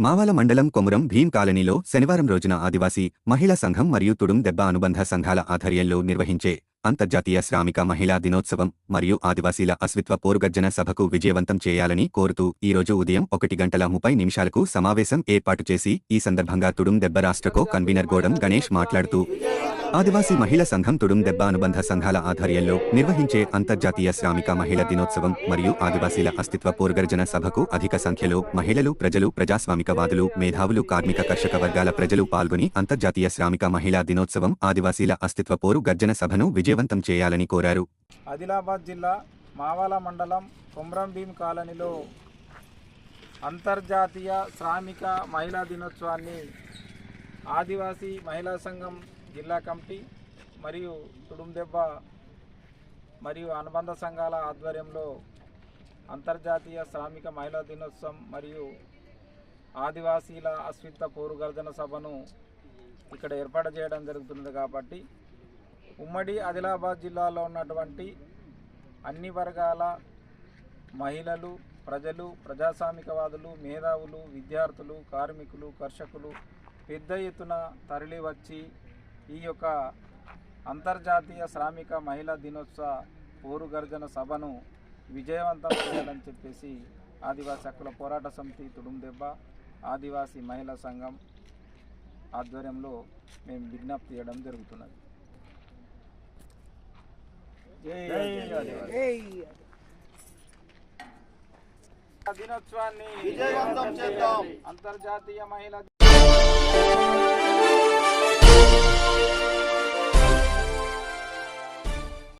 మావాల మండలం కొమురం భీం కాలనీలో శనివారం రోజున ఆదివాసీ మహిళా సంఘం మరియు తుడుం దెబ్బ అనుబంధ సంఘాల ఆధ్వర్యంలో నిర్వహించే అంతర్జాతీయ శ్రామిక మహిళా దినోత్సవం మరియు ఆదివాసీల అస్విత్వ పోరుగర్జన సభకు విజయవంతం చేయాలని కోరుతూ ఈ రోజు ఉదయం ఒకటి గంటల ముప్పై నిమిషాలకు సమావేశం ఏర్పాటు చేసి ఈ సందర్భంగా తుడుం దెబ్బ రాష్ట్రకో కన్వీనర్ గోడం గణేష్ మాట్లాడుతూ ఆదివాసీ మహిళా సంఘం తుడుం దెబ్బ అనుబంధ సంఘాల ఆధ్వర్యంలో నిర్వహించే అంతర్జాతీయ శ్రామిక మహిళా దినోత్సవం మరియు ఆదివాసీల అస్తిత్వ పూర్గర్జన సభకు అధిక సంఖ్యలో మహిళలు ప్రజలు ప్రజాస్వామికవాదులు మేధావులు కార్మిక కర్షక వర్గాల ప్రజలు పాల్గొని అంతర్జాతీయ శ్రామిక మహిళా దినోత్సవం ఆదివాసీల అస్తిత్వ పోరు గర్జన సభను విజయవంతం చేయాలని కోరారు. ఆదిలాబాద్ జిల్లా మావాల మండలం కొమ్రంభీం కాలనీలో అంతర్జాతీయ శ్రామిక మహిళా దినోత్సవాన్ని ఆదివాసీ మహిళా సంఘం జిల్లా కమిటీ మరియు తుడుందెబ్బ మరియు అనుబంధ సంఘాల ఆధ్వర్యంలో అంతర్జాతీయ శ్రామిక మహిళా దినోత్సవం మరియు ఆదివాసీల అస్మిత పోరుగర్జన సభను ఇక్కడ ఏర్పాటు చేయడం జరుగుతున్నది కాబట్టి ఉమ్మడి ఆదిలాబాద్ జిల్లాలో ఉన్నటువంటి అన్ని వర్గాల మహిళలు ప్రజలు ప్రజాస్వామికవాదులు మేధావులు విద్యార్థులు కార్మికులు కర్షకులు పెద్ద ఎత్తున తరలి వచ్చి ఈ యొక్క అంతర్జాతీయ శ్రామిక మహిళా దినోత్సవ పోరు గర్జన సభను విజయవంతం చేయాలని చెప్పేసి ఆదివాసీ హక్కుల పోరాట సమితి తుడుందెబ్బ ఆదివాసీ మహిళా సంఘం ఆధ్వర్యంలో మేము విజ్ఞప్తి చేయడం జరుగుతున్నది. దినోత్సవాన్ని. అంతర్జాతీయ మహిళా